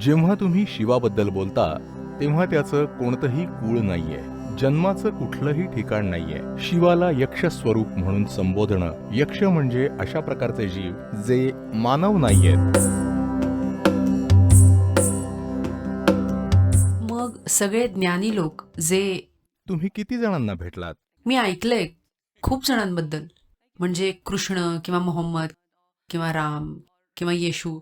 जेव्हा तुम्ही शिवाबद्दल बोलता तेव्हा त्याचं कोणतंही कुळ नाहीये. जन्माचं कुठलंही ठिकाण नाहीये. शिवाला यक्ष स्वरूप म्हणून संबोधणं यक्ष म्हणजे अशा प्रकारचे जीव जे मानव नाहीयेत. मग सगळे ज्ञानी लोक जे तुम्ही किती जणांना भेटलात? मी ऐकलंय खूप जणांबद्दल. म्हणजे कृष्ण किंवा मोहम्मद किंवा राम किंवा येशू.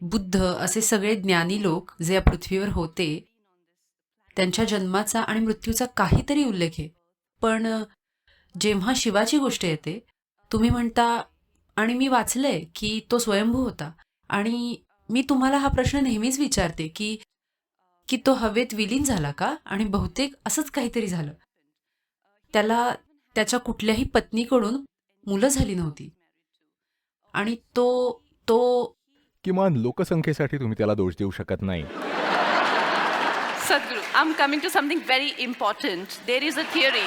बुद्ध असे सगळे ज्ञानी लोक जे या पृथ्वीवर होते त्यांच्या जन्माचा आणि मृत्यूचा काहीतरी उल्लेख आहे. पण जेव्हा शिवाची गोष्ट येते तुम्ही म्हणता आणि मी वाचलंय की तो स्वयंभू होता. आणि मी तुम्हाला हा प्रश्न नेहमीच विचारते की की तो हवेत विलीन झाला का? आणि बहुतेक असंच काहीतरी झालं. त्याला त्याच्या कुठल्याही पत्नीकडून मुलं झाली नव्हती. आणि तो तो किमान लोकसंख्येसाठी तुम्ही त्याला दोष देऊ शकत नाही. Sadhguru, I'm coming to something very important. There is a theory.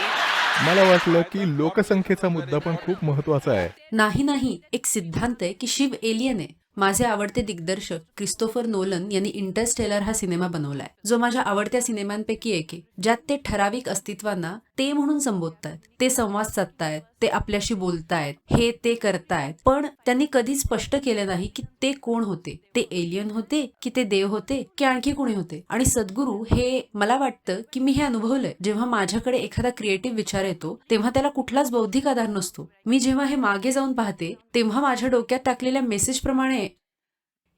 मला वाटलं की लोकसंख्येचा मुद्दा पण खूप महत्त्वाचा आहे. नाही नाही. एक सिद्धांत आहे की शिव एलियन आहे. माझे आवडते दिग्दर्शक क्रिस्टोफर नोलन यांनी इंटरस्टेलर हा सिनेमा बनवलाय. जो माझ्या आवडत्या सिनेमांपैकी एक आहे ज्यात ते ठराविक अस्तित्वांना ते म्हणून संबोधतायत. ते संवाद साधतायत ते आपल्याशी बोलतायत हे ते करतायत. पण त्यांनी कधीच स्पष्ट केलं नाही की ते कोण होते. ते एलियन होते की ते देव होते की आणखी कोणी होते. आणि सद्गुरू हे मला वाटतं की मी हे अनुभवलंय. जेव्हा माझ्याकडे एखादा क्रिएटिव्ह विचार येतो तेव्हा त्याला कुठलाच बौद्धिक आधार नसतो. मी जेव्हा हे मागे जाऊन पाहते तेव्हा माझ्या डोक्यात टाकलेल्या मेसेज प्रमाणे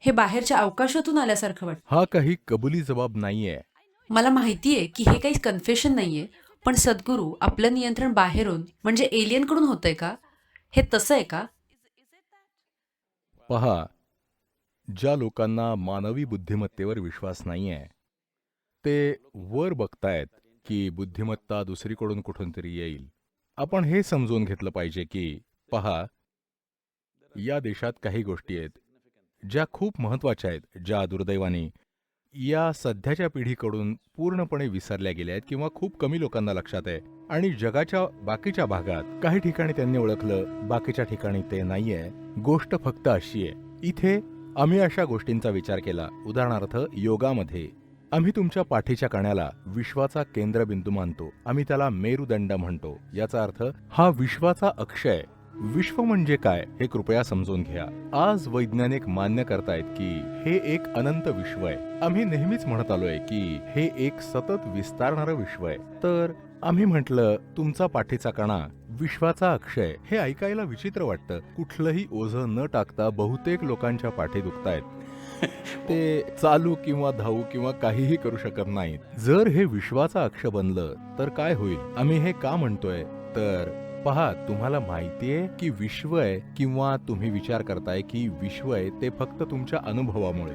हे बाहेरच्या अवकाशातून आल्यासारखं वाटतं. हा काही कबुली जबाब नाहीये. मला माहितीये की हे काही कन्फेशन नाहीये. पण सद्गुरू आपलं नियंत्रण बाहेरून म्हणजे एलियनकडून होतंय का? हे तसं आहे का? पहा ज्या लोकांना मानवी बुद्धिमत्तेवर विश्वास नाहीये ते वर बघतायत की बुद्धिमत्ता दुसरीकडून कुठून तरी येईल. आपण हे समजून घेतलं पाहिजे की पहा या देशात काही गोष्टी आहेत ज्या खूप महत्त्वाच्या आहेत ज्या दुर्दैवाने या सध्याच्या पिढीकडून पूर्णपणे विसरल्या गेल्या आहेत किंवा खूप कमी लोकांना लक्षात आहे. आणि जगाच्या बाकीच्या भागात काही ठिकाणी त्यांनी ओळखलं बाकीच्या ठिकाणी ते नाहीये. गोष्ट फक्त अशी आहे. इथे आम्ही अशा गोष्टींचा विचार केला. उदाहरणार्थ योगामध्ये. आम्ही तुमच्या पाठीच्या कण्याला विश्वाचा केंद्रबिंदू मानतो. आम्ही त्याला मेरुदंड म्हणतो. याचा अर्थ हा विश्वाचा अक्षय विश्व म्हणजे काय हे कृपया समजून घ्या. आज वैज्ञानिक मान्य करतायत की हे एक अनंत विश्व आहे. आम्ही नेहमीच म्हणत आलोय की हे एक सतत विस्तारणारं विश्व आहे. तर आम्ही म्हटलं तुमचा पाठीचा कणा विश्वाचा अक्षय हे ऐकायला विचित्र वाटतं. कुठलंही ओझं न टाकता बहुतेक लोकांच्या पाठी दुखतायत. ते चालू किंवा धावू किंवा काहीही करू शकत नाहीत. जर हे विश्वाचा अक्ष बनलं तर काय होईल? आम्ही हे का म्हणतोय? तर पहा तुम्हाला माहितीये की विश्व आहे किंवा तुम्ही विचार करताय की विश्व आहे ते फक्त तुमच्या अनुभवामुळे.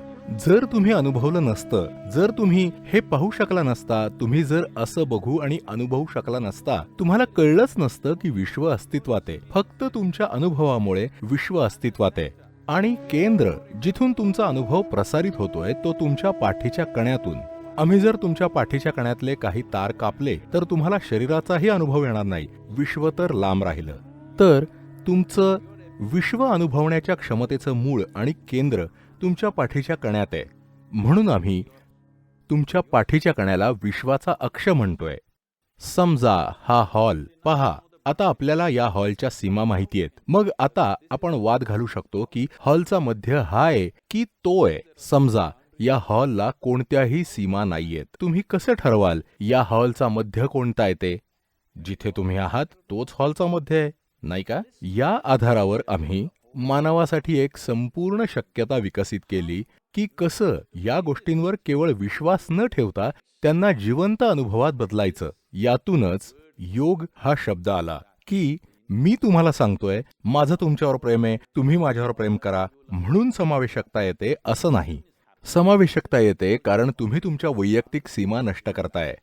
जर तुम्ही अनुभवलं नसतं जर तुम्ही हे पाहू शकला नसता तुम्ही जर असं बघू आणि अनुभवू शकला नसता तुम्हाला कळलंच नसतं की विश्व अस्तित्वात आहे. फक्त तुमच्या अनुभवामुळे विश्व अस्तित्वात आहे. आणि केंद्र जिथून तुमचा अनुभव प्रसारित होतोय तो तुमच्या पाठीच्या कण्यातून. आम्ही जर तुमच्या पाठीच्या कण्यातले काही तार कापले तर तुम्हाला शरीराचाही अनुभव येणार नाही. विश्व तर लांब राहिलं. तर तुमचं विश्व अनुभवण्याच्या क्षमतेचं मूळ आणि केंद्र तुमच्या पाठीच्या कण्यात आहे. म्हणून आम्ही तुमच्या पाठीच्या कण्याला विश्वाचा अक्ष म्हणतोय. समजा हा हॉल पहा आता आपल्याला या हॉलच्या सीमा माहिती आहेत. मग आता आपण वाद घालू शकतो की हॉलचा मध्य हा आहे की तो आहे. समजा या हॉलला कोणत्याही सीमा नाहीयेत. तुम्ही कसं ठरवाल? या हॉलचा मध्य कोणता येते जिथे तुम्ही आहात तोच हॉलचा मध्य आहे नाही का? या आधारावर आम्ही मानवासाठी एक संपूर्ण शक्यता विकसित केली की कसं या गोष्टींवर केवळ विश्वास न ठेवता त्यांना जिवंत अनुभवात बदलायचं. यातूनच योग हा शब्द आला की मी तुम्हाला सांगतोय माझं तुमच्यावर प्रेम आहे तुम्ही माझ्यावर प्रेम करा म्हणून समावेशकता येते असं नाही. समावेशकता येते कारण तुम्ही तुमच्या वैयक्तिक सीमा नष्ट करताय.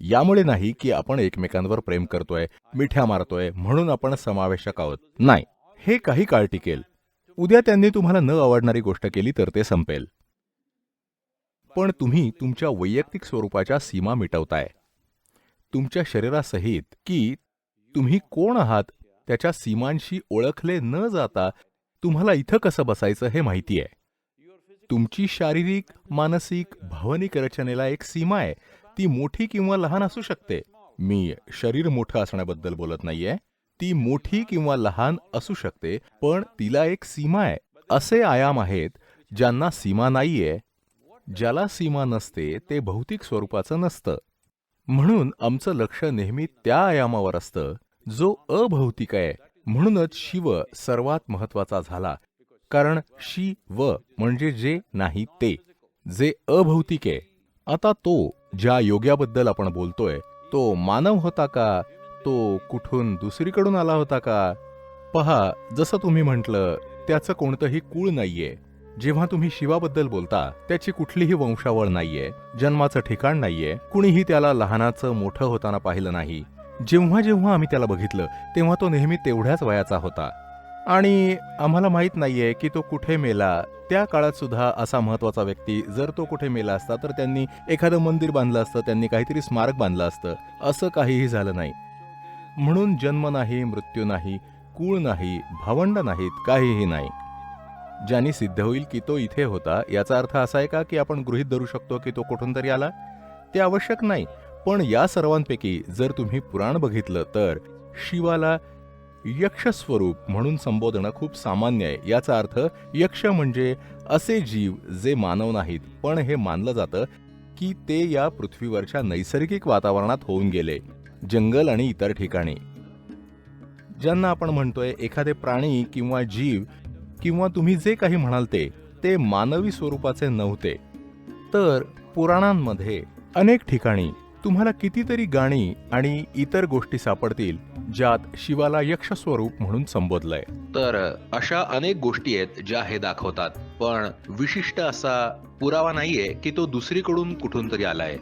यामुळे नाही की आपण एकमेकांवर प्रेम करतोय मिठ्या मारतोय म्हणून आपण समावेशक आहोत. नाही हे काही काळ टिकेल. उद्या त्यांनी तुम्हाला न आवडणारी गोष्ट केली तर ते संपेल. पण तुम्ही तुमच्या वैयक्तिक स्वरूपाच्या सीमा मिटवताय. तुमच्या शरीरासहित की तुम्ही कोण आहात त्याच्या सीमांशी ओळखले न जाता तुम्हाला इथं कसं बसायचं हे माहिती आहे तुमची शारीरिक मानसिक भावनिक रचनेला एक सीमा आहे. ती मोठी किंवा लहान असू शकते. मी शरीर मोठं असण्याबद्दल बोलत नाहीये. ती मोठी किंवा लहान असू शकते पण तिला एक सीमा आहे. असे आयाम आहेत ज्यांना सीमा नाहीये. ज्याला सीमा नसते ते भौतिक स्वरूपाचं नसतं. म्हणून आमचं लक्ष नेहमी त्या आयामावर असतं. जो अभौतिक आहे. म्हणूनच शिव सर्वात महत्त्वाचा झाला. कारण शी व म्हणजे जे नाही ते जे अभौतिक. आहे आता तो ज्या योग्याबद्दल आपण बोलतोय तो मानव होता का? तो कुठून दुसरीकडून आला होता का? पहा जसं तुम्ही म्हटलं त्याचं कोणतंही कुळ नाहीये. जेव्हा तुम्ही शिवाबद्दल बोलता त्याची कुठलीही वंशावळ नाहीये जन्माचं ठिकाण नाहीये कुणीही त्याला लहानाचं मोठं होताना पाहिलं नाही. जेव्हा जेव्हा आम्ही त्याला बघितलं तेव्हा तो नेहमी तेवढ्याच वयाचा होता. आणि आम्हाला माहीत नाही आहे की तो कुठे मेला. त्या काळात सुद्धा असा महत्त्वाचा व्यक्ती जर तो कुठे मेला असता तर त्यांनी एखादं मंदिर बांधलं असतं त्यांनी काहीतरी स्मारक बांधलं असतं. असं काहीही झालं नाही. म्हणून जन्म नाही मृत्यू नाही कुळ नाही भावंड नाहीत काहीही नाही. ज्याने सिद्ध होईल की तो इथे होता याचा अर्थ असा आहे का की आपण गृहीत धरू शकतो की तो कुठून तरी आला? ते आवश्यक नाही. पण या सर्वांपैकी जर तुम्ही पुराण बघितलं तर शिवाला यक्षस्वरूप म्हणून संबोधणं खूप सामान्य आहे. याचा अर्थ यक्ष म्हणजे असे जीव जे मानव नाहीत पण हे मानलं जातं की ते या पृथ्वीवरच्या नैसर्गिक वातावरणात होऊन गेले जंगल आणि इतर ठिकाणी. ज्यांना आपण म्हणतोय एखादे प्राणी किंवा जीव किंवा तुम्ही जे काही म्हणाल ते ते मानवी स्वरूपाचे नव्हते. तर पुराणांमध्ये अनेक ठिकाणी तुम्हाला कितीतरी गाणी आणि इतर गोष्टी सापडतील ज्यात शिवाला यक्ष स्वरूप म्हणून संबोधलंय. तर अशा अनेक गोष्टी आहेत ज्या हे दाखवतात पण विशिष्ट असा पुरावा नाहीये की तो दुसरीकडून कुठून तरी आलाय.